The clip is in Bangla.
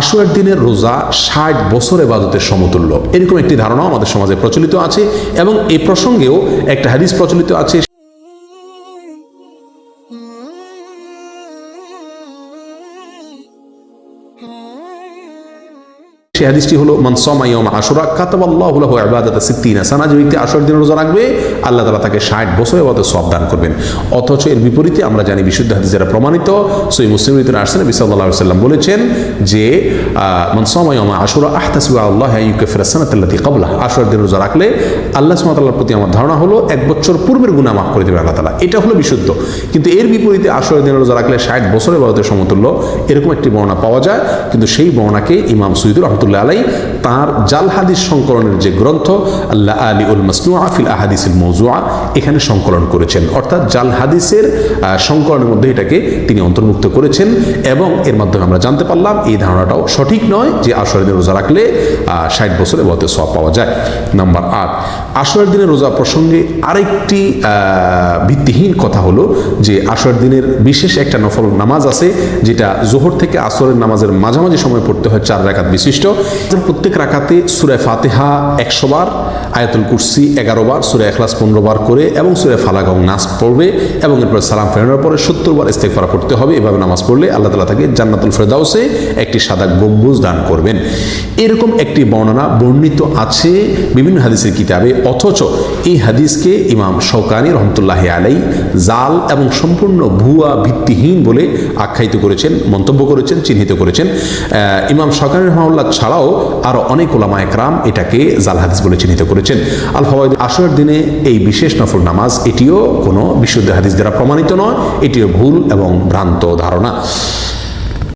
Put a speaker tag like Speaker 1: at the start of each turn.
Speaker 1: আশুয়ার দিনের রোজা ষাট বছর এবাদতের সমতুল্য। এরকম একটি ধারণাও আমাদের সমাজে প্রচলিত আছে এবং এ প্রসঙ্গেও একটা হাদিস প্রচলিত আছে সেই হাদিসটি হলো মানসমা ইয়ম আশুরা কাতাবাল্লাহু লাহু ইবাদাতা সিত্তিনা। সানা যে ব্যক্তি আশুরার দিন রোজা রাখবে, আল্লাহ তালা তাকে 60 বছর ইবাদত সওয়াব দান করবেন। অথচ এর বিপরীতে আমরা জানি বিশুদ্ধ হাদিস যারা প্রমাণিত সহি মুসলিমের ভিতরে আসছেন নবী সাল্লাম বলেছেন যে মানসমা ইয়ম আশুরা আহতাসিবু আল্লাহ ইউকাফির সানাতাল্লাতী ক্বাবলা আশুরার দিন রোজা রাখলে আল্লাহ তাআলার প্রতি আমার ধারণা হলো, এক বছর পূর্বের গুনাহ মাফ করে দেবে আল্লাহ তালা এটা হলো বিশুদ্ধ। কিন্তু এর বিপরীতে আশুরার দিন রোজা রাখলে 60 বছর ইবাদতের সমতুল্য, এরকম একটি বর্ণনা পাওয়া যায়। কিন্তু সেই বর্ণনাকে ইমাম সুইদুর রহমতুল্লাহ আলাই তার জাল হাদিস সংকলনের যে গ্রন্থ আল্লাহ আলী উল মাসনুয়া ফিল আহাদিসিল মৌজুয়া এখানে সংকলন করেছেন। অর্থাৎ জাল হাদিসের সংকলনের মধ্যে এটাকে তিনি অন্তর্ভুক্ত করেছেন এবং এর মাধ্যমে আমরা জানতে পারলাম এই ধারণাটাও সঠিক নয় যে আসরের দিনে রোজা রাখলে ষাট বছরে বলতে সব পাওয়া যায়। নাম্বার আট, আসরের দিনের রোজা প্রসঙ্গে আরেকটি ভিত্তিহীন কথা হলো যে আসরের দিনের বিশেষ একটা নফল নামাজ আছে, যেটা জোহর থেকে আসরের নামাজের মাঝামাঝি সময় পড়তে হয় চার রাকাত বিশিষ্ট। প্রত্যেক রাকাতে সুরে ফাতেহা একশো বার, আয়াতুল কুরসি এগারো বার, সুরে এখলাস পনেরো বার করে এবং সুরে ফালাক এবং নাস পড়বে এবং এরপর সালাম ফেরানোর পরে সত্তর বার ইস্তেকফারা পড়তে হবে। এভাবে নামাজ পড়লে আল্লাহ তালা তাকে জান্নাতুল ফেরদাউসে একটি সাদা গম্বুজ দান করবেন। এরকম একটি বর্ণনা বর্ণিত আছে বিভিন্ন হাদিসের কিতাবে, অথচ এই হাদিসকে ইমাম শৌকানি রহমতুল্লাহ আলাই জাল এবং সম্পূর্ণ ভুয়া, ভিত্তিহীন বলে আখ্যায়িত করেছেন, মন্তব্য করেছেন, চিহ্নিত করেছেন। ইমাম শৌকানি রহমাল্লাহ ছাড়াও আরও অনেক ওলামা একরাম এটাকে জাল হাদিস বলে চিহ্নিত করেছেন। আল ফওয়াইদ আসরের দিনে এই বিশেষ নফল নামাজ, এটিও কোনো বিশুদ্ধ হাদিস দ্বারা প্রমাণিত নয়, এটিও ভুল এবং ভ্রান্ত ধারণা।